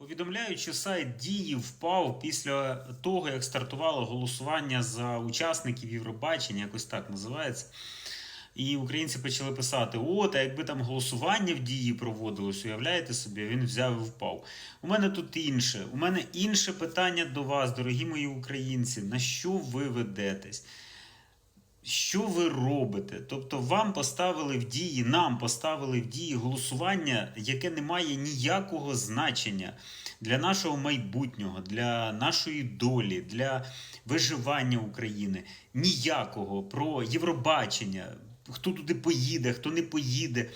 Повідомляють, що сайт дії впав після того, як стартувало голосування за учасників Євробачення, якось так називається. І українці почали писати: от, а якби там голосування в дії проводилось, уявляєте собі, він взяв і впав. У мене тут інше. У мене інше питання до вас, дорогі мої українці. На що ви ведетесь? Що ви робите? Тобто вам поставили в дії, нам поставили в дії голосування, яке не має ніякого значення для нашого майбутнього, для нашої долі, для виживання України. Ніякого про Євробачення, хто туди поїде, хто не поїде.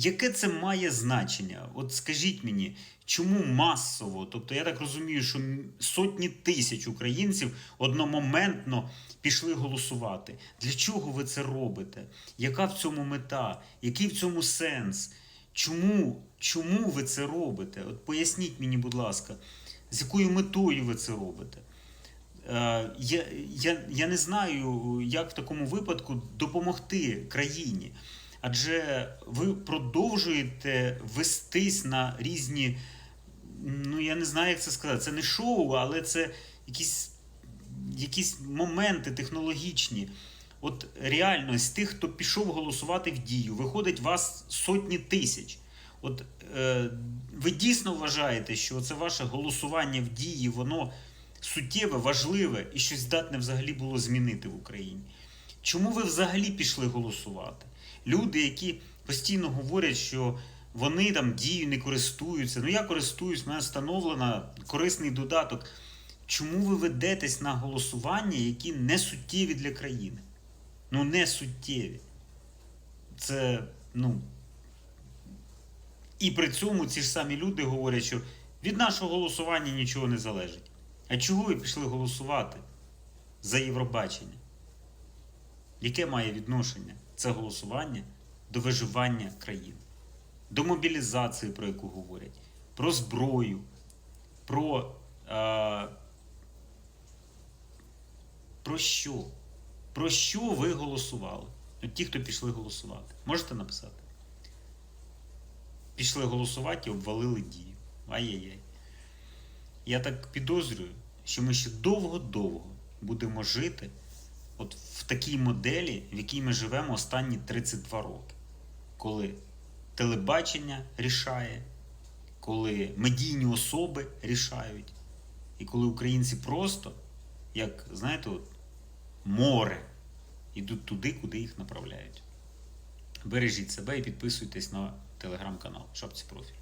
Яке це має значення? От скажіть мені, чому масово? Тобто я так розумію, що сотні тисяч українців одномоментно пішли голосувати. Для чого ви це робите? Яка в цьому мета? Який в цьому сенс? Чому, чому ви це робите? От поясніть мені, будь ласка, з якою метою ви це робите? Е, Я, я, я не знаю, як в такому випадку допомогти країні. Адже ви продовжуєте вестись на різні, ну я не знаю, як це сказати, це не шоу, але це якісь, якісь моменти технологічні. От реально з тих, хто пішов голосувати в дію, виходить вас сотні тисяч. От е, ви дійсно вважаєте, що це ваше голосування в дії, воно суттєве, важливе і щось здатне взагалі було змінити в Україні? Чому ви взагалі пішли голосувати? Люди, які постійно говорять, що вони там дію не користуються. Ну я користуюсь, мене встановлено корисний додаток. Чому ви ведетесь на голосування, які не суттєві для країни? Ну, не суттєві. Це, ну. І при цьому ці ж самі люди говорять, що від нашого голосування нічого не залежить. А чого ви пішли голосувати за Євробачення? Яке має відношення це голосування до виживання країни, до мобілізації, про яку говорять, про зброю, про. Е, про що? Про що ви голосували? От ті, хто пішли голосувати. Можете написати? Пішли голосувати і обвалили дію. Ай-яй-яй. Я так підозрюю, що ми ще довго-довго будемо жити от в такій моделі, в якій ми живемо останні 32 роки. Коли телебачення рішає, коли медійні особи рішають, і коли українці просто, як, знаєте, от, море, йдуть туди, куди їх направляють. Бережіть себе і підписуйтесь на телеграм-канал Шапці Профіль.